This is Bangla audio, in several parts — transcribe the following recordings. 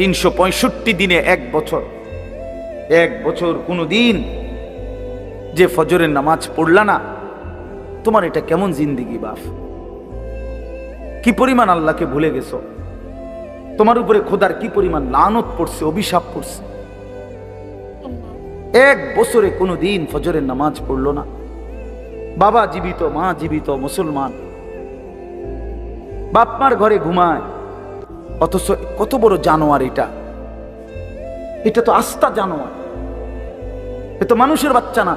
তিনশো পঁয়ষট্টি দিনে এক বছর। এক বছর কোনো দিন যে ফজরের নামাজ পড়লা না, তোমার এটা কেমন জিন্দিগি বাপ? কি পরিমাণ আল্লাহকে ভুলে গেছো? তোমার উপরে খোদার কি পরিমাণ লানত পড়ছে, অভিশাপ পড়ছে? এক বছরে কোনো দিন ফজরের নামাজ পড়ল না। বাবা জীবিত, মা জীবিত, মুসলমান। বাপমার ঘরে ঘুমায় অথচ কত বড় জানোয়ার এটা। এটা তো আস্থা জানোয়ার। এ তো মানুষের বাচ্চা না।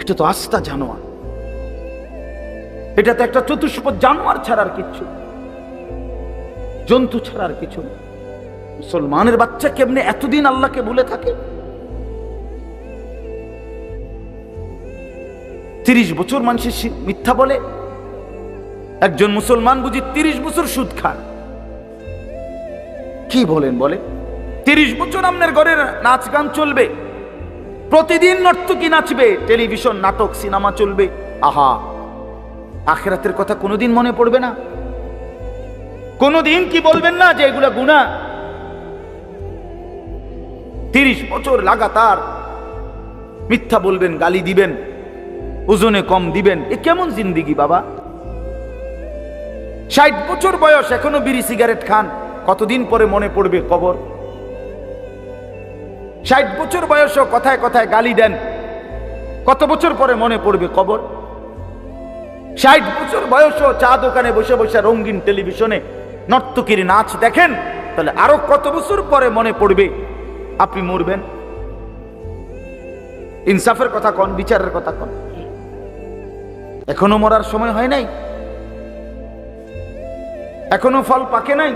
এটা তো আস্থা জানোয়ার। এটা তো একটা চতুষ্প জানোয়ার ছাড়ার কিচ্ছু জন্তু ছাড়ার কিছু। মুসলমানের বাচ্চা কেমনে এতদিন আল্লাহকে ভুলে থাকে? তিরিশ বছর মানুষের মিথ্যা বলে একজন মুসলমান বুঝি তিরিশ বছর সুদ খান কি বলেন বলে? তিরিশ বছর আপনার ঘরের নাচ গান চলবে। প্রতিদিন নর্তকী নাচবে, টেলিভিশন, নাটক, সিনেমা চলবে। আহা, আখেরাতের কথা কোনোদিন মনে পড়বে না। কোনোদিন কি বলবেন না যে এগুলা গুণা তিরিশ বছর লাগাতার মিথ্যা বলবেন, গালি দিবেন, ওজনে কম দিবেন। এ কেমন জিন্দিগি বাবা? ষাট বছর বয়স, এখনও বিড়ি সিগারেট খান। কতদিন পরে মনে পড়বে কবর ষাট বছর বয়সও কথায় কথায় গালি দেন। কত বছর পরে মনে পড়বে কবর ষাট বছর বয়সও চা দোকানে বসে বসে রঙিন টেলিভিশনে নর্তকীর নাচ দেখেন, তাহলে আরও কত বছর পরে মনে পড়বে? আপনি মরবেন। ইনসাফের কথা কন, বিচারের কথা কন। এখনও মরার সময় হয় নাই? এখনও ফল পাকে নাই,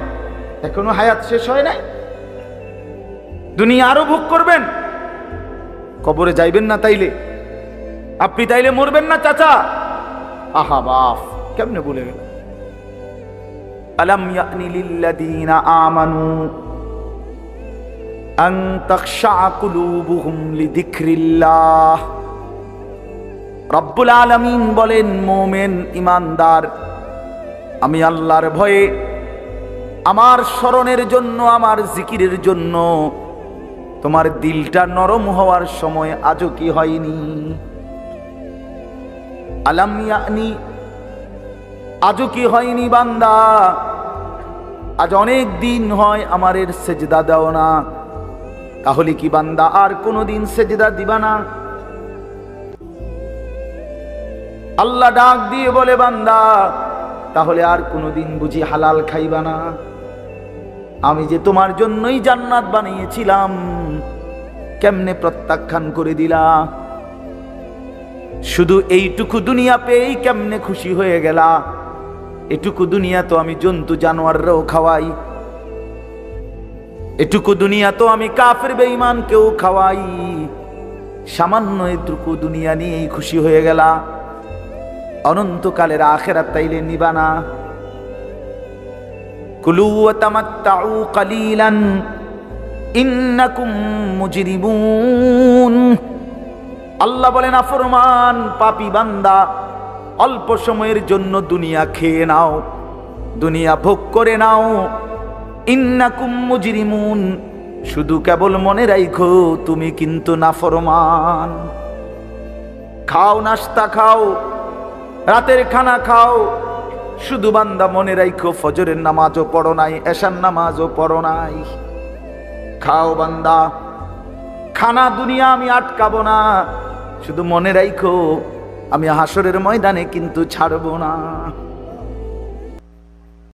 এখনও হায়াত শেষ হয় নাই। দুনিয়া আরও ভোগ করবেন। কবরে যাইবেন না তাইলে। আপনি তাইলে মরবেন না, চাচা। আহা বাফ কেমনে বলে গেল? আমানু বলেন, মোমেন, ইমানদার আমি আল্লাহর ভয়ে আমার স্মরণের জন্য, আমার জিকিরের জন্য তোমার দিলটা নরম হওয়ার সময় আজও কি হয়নি? আলাম ইয়ানি, আজও কি হয়নি বান্দা? আজ অনেক দিন হয় আমার এর সেজদা দাও না। তাহলে কি বান্দা আর কোনোদিন সেজদা দিবা না? আল্লাহ ডাক দিয়ে বলে, বান্দা তাহলে আর কোনোদিন বুঝি হালাল খাইবা না। আমি যে তোমার জন্যই জান্নাত বানিয়েছিলাম, কেমনে প্রত্যাখ্যান করে দিলা? শুধু এইটুকু দুনিয়া পেয়েই কেমনে খুশি হয়ে গেলা? এটুকু দুনিয়া তো আমি জন্তু জানোয়াররাও খাওয়াই। এটুকু দুনিয়া তো আমি কাফের বেঈমানকেও খাওয়াই। সামান্য এটুকু দুনিয়া নিয়েই খুশি হয়ে গেলা। অনন্তকালের আখেরাত তাইলে নিবানা কুলু ওয়া তামাত্তাউ কালিলান, ইন্নাকুম মুজরিমুন। আল্লাহ বলেন, আফরমান পাপি বান্দা, অল্প সময়ের জন্য দুনিয়া খেয়ে নাও, দুনিয়া ভোগ করে নাও। ইন্নাকুম মুজরিমুন, শুধু কেবল মনে রাখো তুমি কিন্তু নাফরমান। খাও নাস্তা খাও। রাতের খানা খাও। শুধু বান্দা মনে রাইখো, ফজরের নামাজও পড়ো নাই, এশার নামাজও পড়ো নাই। খাও বান্দা, খানা দুনিয়া আমি আটকাবো না। শুধু মনে রাইখো, আমি হাসরের ময়দানে কিন্তু ছাড়বো না।